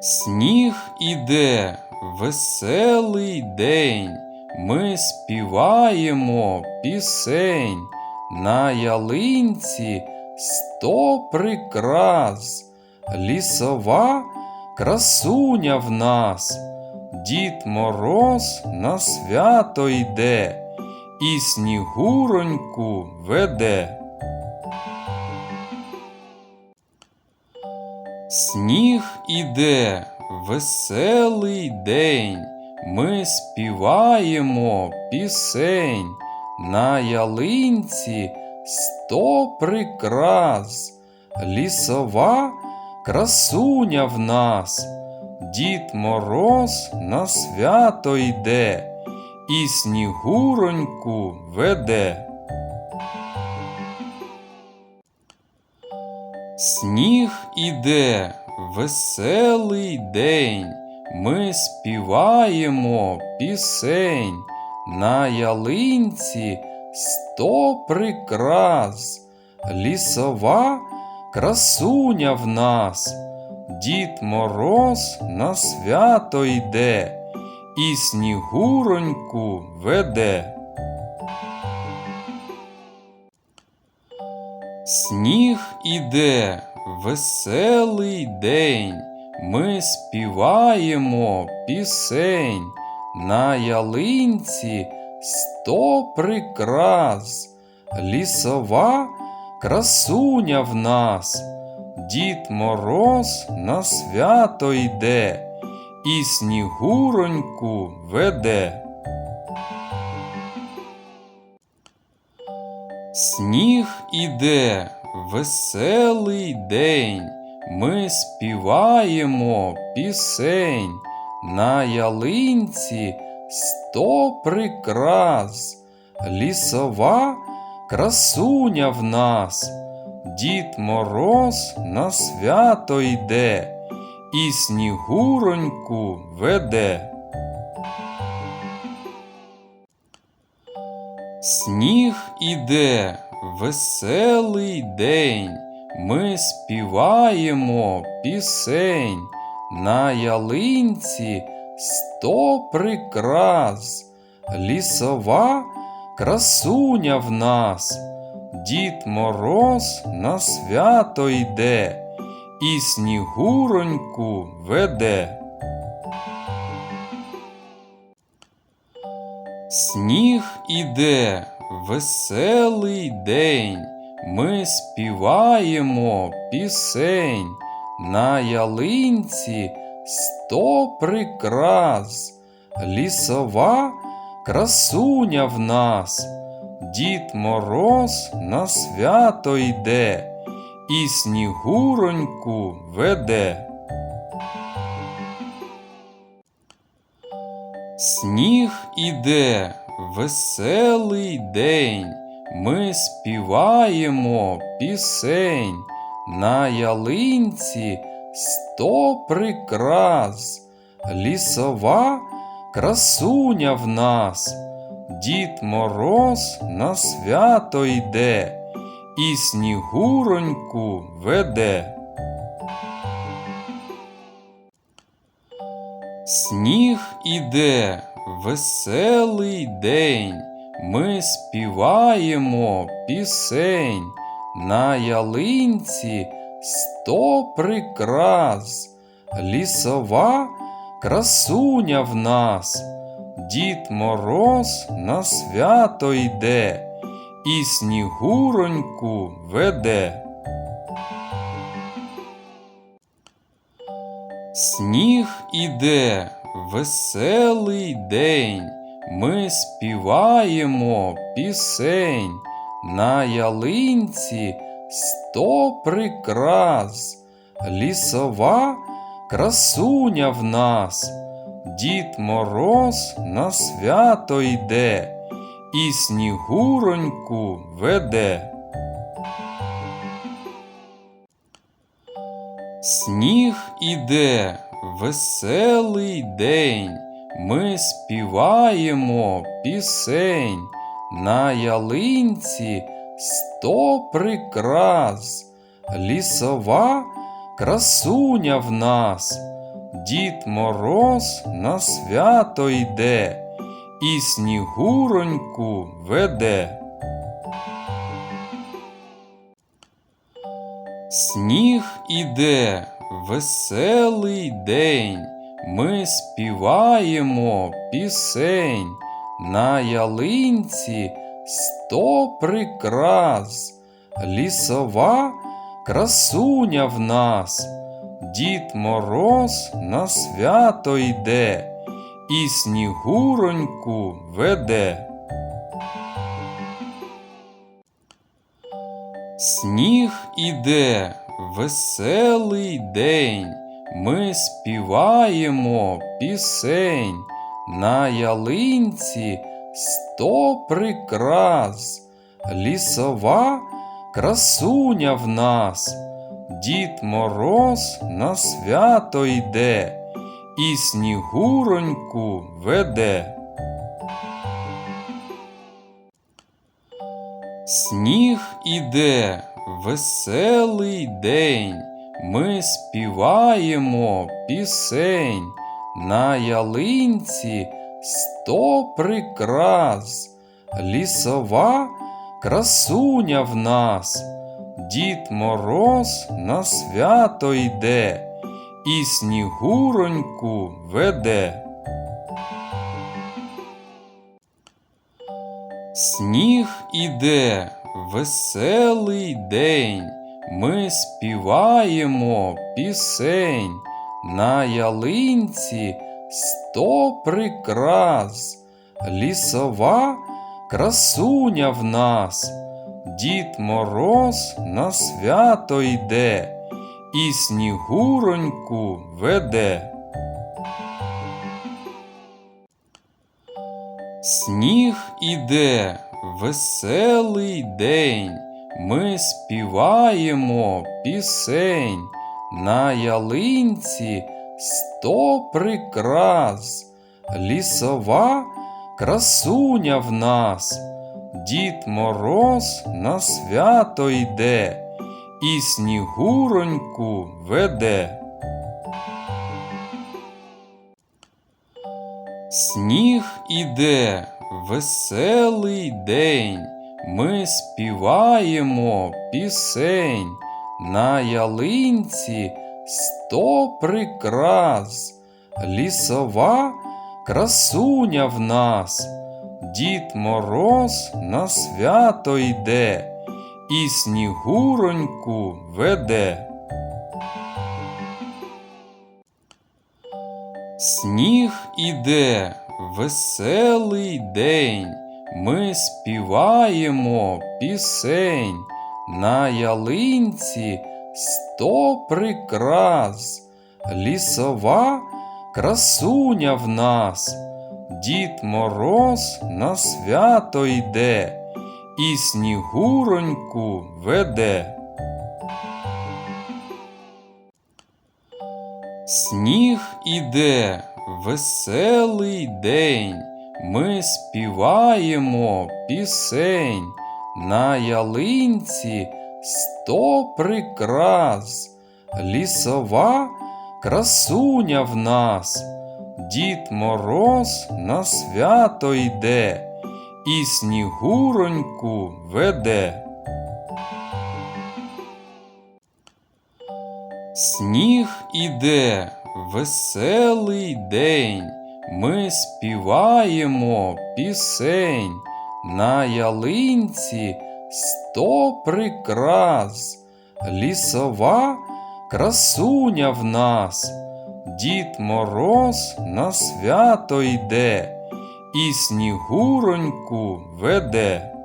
Сніг іде, веселий день, ми співаємо пісень, на ялинці сто прикрас, лісова красуня в нас, Дід Мороз на свято йде і снігуроньку веде. Сніг іде, веселий день, ми співаємо пісень, на ялинці сто прикрас, лісова красуня в нас, Дід Мороз на свято йде і снігуроньку веде. Сніг іде, веселий день, ми співаємо пісень, на ялинці сто прикрас, лісова красуня в нас, Дід Мороз на свято йде і снігуроньку веде. Сніг іде, веселий день, ми співаємо пісень, на ялинці сто прикрас, лісова красуня в нас, Дід Мороз на свято йде і снігуроньку веде. Сніг іде, веселий день, ми співаємо пісень, на ялинці сто прикрас, лісова красуня в нас, Дід Мороз на свято йде і снігуроньку веде. Сніг іде, веселий день, ми співаємо пісень, на ялинці сто прикрас, лісова красуня в нас, Дід Мороз на свято йде і снігуроньку веде. Сніг іде, веселий день, ми співаємо пісень, на ялинці сто прикрас, лісова красуня в нас, Дід Мороз на свято йде і снігуроньку веде. Сніг іде, веселий день, ми співаємо пісень, на ялинці сто прикрас, лісова красуня в нас, Дід Мороз на свято йде і снігуроньку веде. Сніг іде, веселий день, ми співаємо пісень, на ялинці сто прикрас, лісова красуня в нас, Дід Мороз на свято йде і снігуроньку веде. Сніг іде, веселий день, ми співаємо пісень, на ялинці сто прикрас, лісова красуня в нас, Дід Мороз на свято йде і снігуроньку веде. Сніг іде, веселий день, ми співаємо пісень, на ялинці сто прикрас, лісова красуня в нас, Дід Мороз на свято йде і снігуроньку веде. Сніг іде, веселий день, ми співаємо пісень, на ялинці сто прикрас, лісова красуня в нас, Дід Мороз на свято йде і снігуроньку веде. Сніг іде, веселий день, ми співаємо пісень, на ялинці сто прикрас, лісова красуня в нас, Дід Мороз на свято йде і снігуроньку веде. Сніг іде, веселий день, ми співаємо пісень, на ялинці сто прикрас, лісова красуня в нас, Дід Мороз на свято йде і снігуроньку веде. Сніг іде, веселий день, ми співаємо пісень, на ялинці сто прикрас, лісова красуня в нас, Дід Мороз на свято йде і снігуроньку веде. Сніг іде, веселий день, ми співаємо пісень, на ялинці сто прикрас, лісова красуня в нас, Дід Мороз на свято йде і снігуроньку веде. Сніг іде, веселий день, ми співаємо пісень, на ялинці сто прикрас, лісова красуня в нас, Дід Мороз на свято йде і снігуроньку веде. Сніг іде, веселий день, ми співаємо пісень, на ялинці сто прикрас, лісова красуня в нас, Дід Мороз на свято йде і снігуроньку веде. Сніг іде, веселий день, ми співаємо пісень, на ялинці сто прикрас, лісова красуня в нас, Дід Мороз на свято йде і снігуроньку веде. Сніг іде, веселий день, ми співаємо пісень, на ялинці сто прикрас, лісова красуня в нас, Дід Мороз на свято йде і снігуроньку веде.